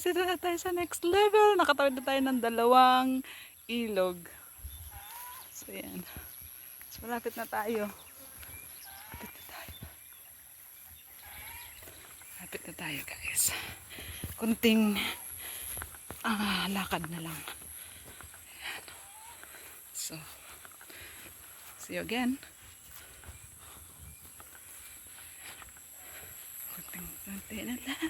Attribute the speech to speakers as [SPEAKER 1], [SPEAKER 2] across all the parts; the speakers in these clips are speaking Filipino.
[SPEAKER 1] guys, ito na tayo sa next level. Nakatawid na tayo ng dalawang ilog. So, yan. So, malapit na tayo. Malapit na tayo. Malapit na tayo, guys. Kunting ah, lakad na lang. Ayan. So, see you again. Kunting, kunti na lang.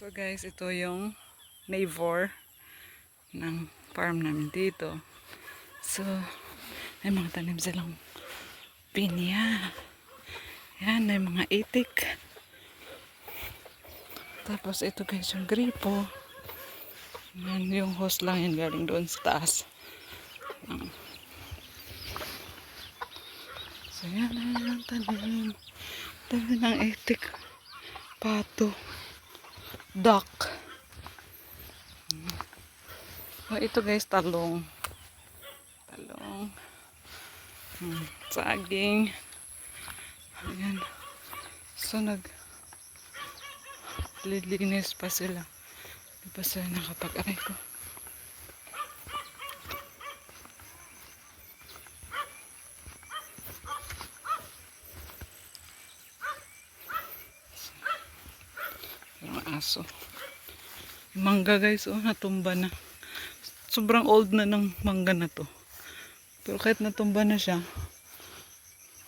[SPEAKER 1] So guys, ito yung neighbor ng farm namin dito. So, may mga tanim silang pinya. Yan, may mga itik. Tapos ito guys, yung gripo. Yan, yung hose lang yan galing doon sa taas. Yan. So yan, yan ang tanim. Tanim ng itik. Pato duck. Oh, ito guys, talong. Talong. Hmm, saging. Ayan. So, nag lilinis pa sila. Di pa sila nakapag-aray ko. Aso. Mangga guys, oh, natumba na. Sobrang old na ng mangga na to. Pero kahit natumba na siya,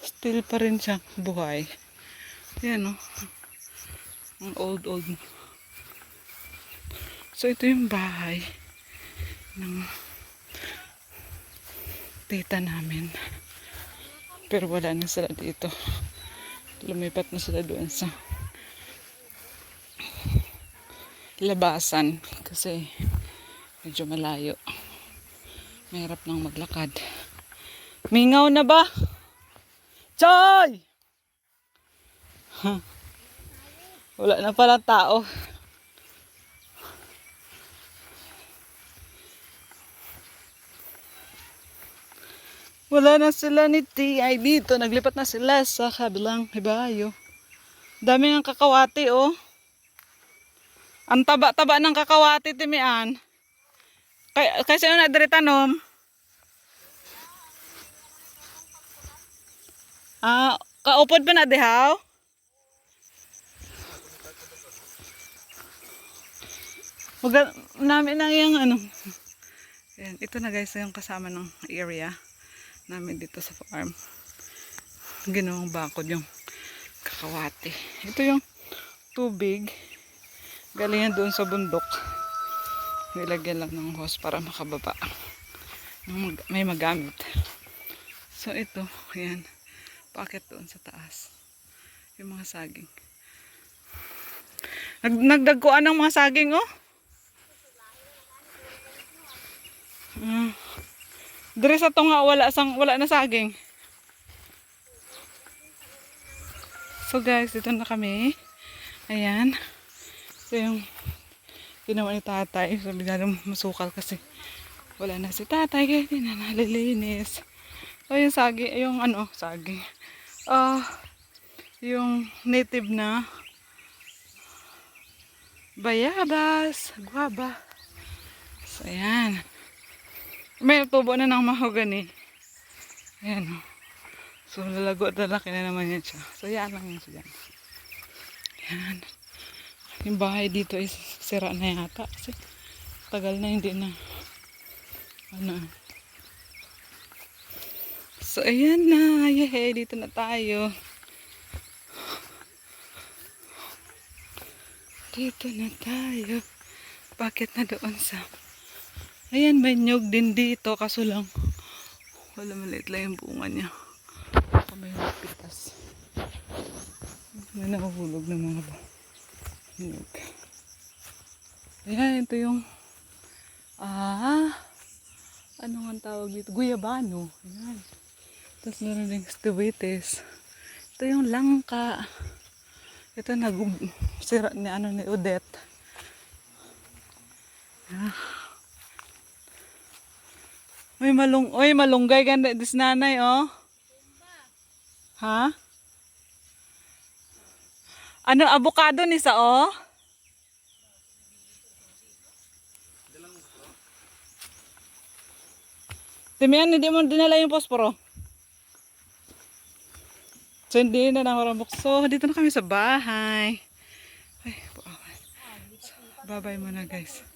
[SPEAKER 1] still pa rin siya buhay. Yan oh. Ang old old. So ito yung bahay ng tita namin. Pero wala na sila dito. Lumipat na sila doon sa labasan kasi medyo malayo. Mahirap nang maglakad. Mingaw na ba? Choy! Huh. Wala na pala tao. Wala na sila ni T.I. dito. Naglipat na sila sa kabilang hibayo. Dami ng kakawati oh. Ang taba-taba ng kakawati, timian. Kay, kasi ano na diri tanom? Ah, kaupod pa na dihaw? Maga, namin na yung ano. Ayan, ito na guys yung kasama ng area namin dito sa farm. Ginawang bakod yung kakawati. Ito yung tubig. Galing yan doon sa bundok. Nilagyan lang ng hose para makababa. May magamit. So ito, ayan. Pakit doon sa taas. Yung mga saging. Nag nagdagkuan ng mga saging, oh. Mm. Dire sa nga wala sang wala na saging. So guys, dito na kami. Ayan. So yung ginawa ni tatay, sabi na masukal kasi wala na si tatay kaya hindi na nalilinis. So yung sagi, yung ano, sagi. Ah, yung native na bayabas, guaba. So ayan. May tubo na ng mahogany. Ayan o. So lalago at lalaki na naman yan siya. So yan lang yun siya. Ayan. Yung bahay dito is sira na yata. Kasi tagal na hindi na. Ano. So ayan na. Yehey, dito na tayo. Dito na tayo. Bakit na doon sa Ayan, may nyog din dito. Kaso lang, wala maliit lang yung bunga niya. Baka may pitas. May nahuhulog ng mga ba. Nyog. Ayan, ito yung ah, ano nga tawag dito? Guyabano. Ayan. Tapos meron din stivites. Ito yung langka. Ito nag sira ni ano ni Odette. Ah. May malung oy malunggay ganda dis nanay oh. Ha? Ano, avocado ni sa oh? Timian, hindi mo dinala yung posporo. So, hindi na nakarambok. So, dito na kami sa bahay. Ay, bye-bye muna guys.